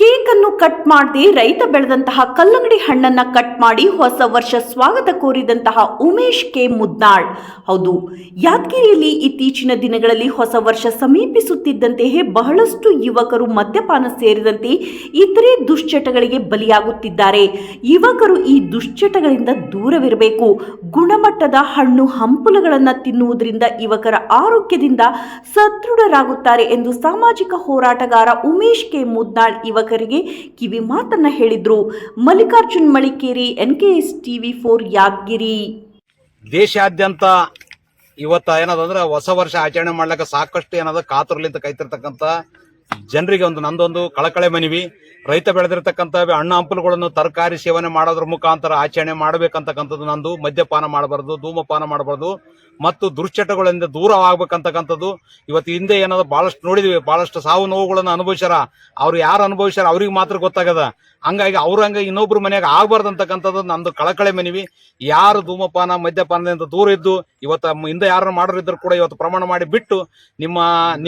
Cake ಅನ್ನು cut ಮಾಡದೆ ರೈತ ಬೆಳೆದಂತಹ ಕಲ್ಲಂಗಡಿ ಹಣ್ಣನ್ನ ಕಟ್ ಮಾಡಿ ಹೊಸ ವರ್ಷ ಸ್ವಾಗತ ಕೋರಿದಂತಹ ಉಮೇಶ್ ಕೆ ಮುದ್ನಾಳ್ ಹೌದು, ಯಾದಗಿರಿಯಲ್ಲಿ ಇತ್ತೀಚಿನ ದಿನಗಳಲ್ಲಿ ಹೊಸ ವರ್ಷ ಸಮೀಪಿಸುತ್ತಿದ್ದಂತೆಯೇ ಬಹಳಷ್ಟು ಯುವಕರು ಮದ್ಯಪಾನ ಸೇರಿದಂತೆ ಇತರೆ ದುಶ್ಚಟಗಳಿಗೆ ಬಲಿಯಾಗುತ್ತಿದ್ದಾರೆ. ಯುವಕರು ಈ ದುಶ್ಚಟಗಳಿಂದ ದೂರವಿರಬೇಕು. ಗುಣಮಟ್ಟದ ಹಣ್ಣು ಹಂಪಲುಗಳನ್ನು ತಿನ್ನುವುದರಿಂದ ಯುವಕರ ಆರೋಗ್ಯದಿಂದ ಸದೃಢರಾಗುತ್ತಾರೆ ಎಂದು ಸಾಮಾಜಿಕ ಹೋರಾಟಗಾರ ಉಮೇಶ್ ಕೆ ಮುದ್ನಾಳ್ ಯುವಕರಿಗೆ ಕಿವಿ ಮಾತನ್ನ ಹೇಳಿದ್ರು. Mallikarjun Malikeri S TV four Yadgiri. ದೇಶಾದ್ಯಂತ ಇವತ್ತ ಏನದಂದ್ರೆ ಹೊಸ ವರ್ಷ ಆಚರಣೆ ಮಾಡ್ಲಿಕ್ಕೆ ಸಾಕಷ್ಟು ಏನದ ಕಾತುರ್ಲಿಂದ ಕೈತಿರ್ತಕ್ಕಂತ ಜನರಿಗೆ ಒಂದು ನಂದೊಂದು ಕಳಕಳೆ ಮನವಿ. ರೈತ ಬೆಳೆದಿರತಕ್ಕಂಥ ಹಣ್ಣು ಹಂಪಲುಗಳನ್ನು ತರಕಾರಿ ಸೇವನೆ ಮಾಡೋದ್ರ ಮುಖಾಂತರ ಆಚರಣೆ ಮಾಡಬೇಕಂತಕ್ಕಂಥದ್ದು ನಂದು. ಮದ್ಯಪಾನ ಮಾಡಬಾರ್ದು, ಧೂಮಪಾನ ಮಾಡಬಾರ್ದು ಮತ್ತು ದುಶ್ಚಟಗಳಿಂದ ದೂರ ಆಗ್ಬೇಕಂತಕ್ಕಂಥದ್ದು. ಇವತ್ತು ಹಿಂದೆ ಏನಾದ್ರು ಬಹಳಷ್ಟು ನೋಡಿದ್ವಿ, ಬಹಳಷ್ಟು ಸಾವು ನೋವುಗಳನ್ನು ಅನುಭವಿಸ್ಯಾರ. ಅವ್ರು ಯಾರು ಅನುಭವಿಸ್ಯಾರ ಅವ್ರಿಗೆ ಮಾತ್ರ ಗೊತ್ತಾಗದ. ಹಂಗಾಗಿ ಅವ್ರ ಹಂಗೆ ಇನ್ನೊಬ್ರು ಮನೆಯಾಗ ಆಗಬಾರ್ದು ಅಂತಕ್ಕಂಥದ್ದು ನಂದು ಕಳಕಳೆ ಮನವಿ. ಯಾರು ಧೂಮಪಾನ, ಮದ್ಯಪಾನದಿಂದ ದೂರ ಇದ್ದು ಇವತ್ತು ಹಿಂದೆ ಯಾರು ಮಾಡೋರಿದ್ರು ಕೂಡ ಇವತ್ತು ಪ್ರಮಾಣ ಮಾಡಿ ಬಿಟ್ಟು ನಿಮ್ಮ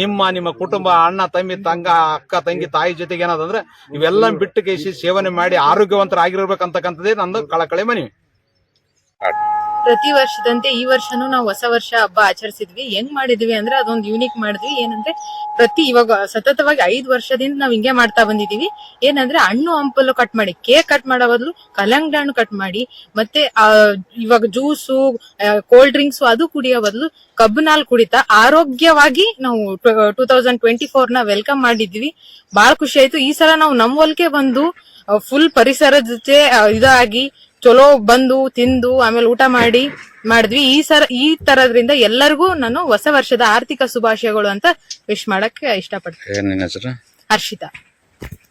ನಿಮ್ಮ ನಿಮ್ಮ ಕುಟುಂಬ, ಅಣ್ಣ, ತಮ್ಮಿ, ತಂಗ, ಅಕ್ಕ, ತಂಗಿ, ತಾಯಿ ಜೊತೆಗೆ ಏನಾದ್ರೆ ಇವೆಲ್ಲ ಬಿಟ್ಟು ಕೇಸಿ ಸೇವನೆ ಮಾಡಿ ಆರೋಗ್ಯವಂತರಾಗಿರ್ಬೇಕಂತಕ್ಕಂಥದ್ದೇ ನಂದು ಕಳಕಳಿ ಮನವಿ. ಪ್ರತಿ ವರ್ಷದಂತೆ ಈ ವರ್ಷನೂ ನಾವು ಹೊಸ ವರ್ಷ ಹಬ್ಬ ಆಚರಿಸಿದ್ವಿ. ಹೆಂಗ್ ಮಾಡಿದ್ವಿ ಅಂದ್ರೆ ಅದೊಂದು ಯೂನಿಕ್ ಮಾಡಿದ್ವಿ. ಏನಂದ್ರೆ ಪ್ರತಿ ಇವಾಗ ಸತತವಾಗಿ ಐದು ವರ್ಷದಿಂದ ನಾವ್ ಹಿಂಗೆ ಮಾಡ್ತಾ ಬಂದಿದೀವಿ ಏನಂದ್ರೆ ಹಣ್ಣು ಹಂಪಲು ಕಟ್ ಮಾಡಿ ಕೇಕ್ ಕಟ್ ಮಾಡೋ ಬದಲು ಕಲ್ಲಂಗಡಿ ಹಣ್ಣು ಕಟ್ ಮಾಡಿ ಮತ್ತೆ ಆ, ಇವಾಗ ಜ್ಯೂಸು ಕೋಲ್ಡ್ ಡ್ರಿಂಕ್ಸ್ ಅದು ಕುಡಿಯೋ ಬದಲು ಕಬ್ಬು ನಾಲ್ ಕುಡಿತಾ ಆರೋಗ್ಯವಾಗಿ ನಾವು ಟೂ ತೌಸಂಡ್ ಟ್ವೆಂಟಿ ಫೋರ್ನ ವೆಲ್ಕಮ್ ಮಾಡಿದ್ವಿ ಬಹಳ ಖುಷಿ ಆಯ್ತು. ಈ ಸಲ ನಾವು ನಮ್ ಹೊಲ್ಕೆ ಬಂದು ಫುಲ್ ಪರಿಸರ ಜೊತೆ ಇದಾಗಿ ಚಲೋ ಬಂದು ತಿಂದು ಆಮೇಲೆ ಊಟ ಮಾಡಿ ಮಾಡಿದ್ವಿ. ಈ ಸರ ಈ ತರದ್ರಿಂದ ಎಲ್ಲರಿಗೂ ನಾನು ಹೊಸ ವರ್ಷದ ಆರ್ಥಿಕ ಶುಭಾಶಯಗಳು ಅಂತ ವಿಶ್ ಮಾಡಕ್ಕೆ ಇಷ್ಟಪಡ್ತೀನಿ. ಹರ್ಷಿತಾ.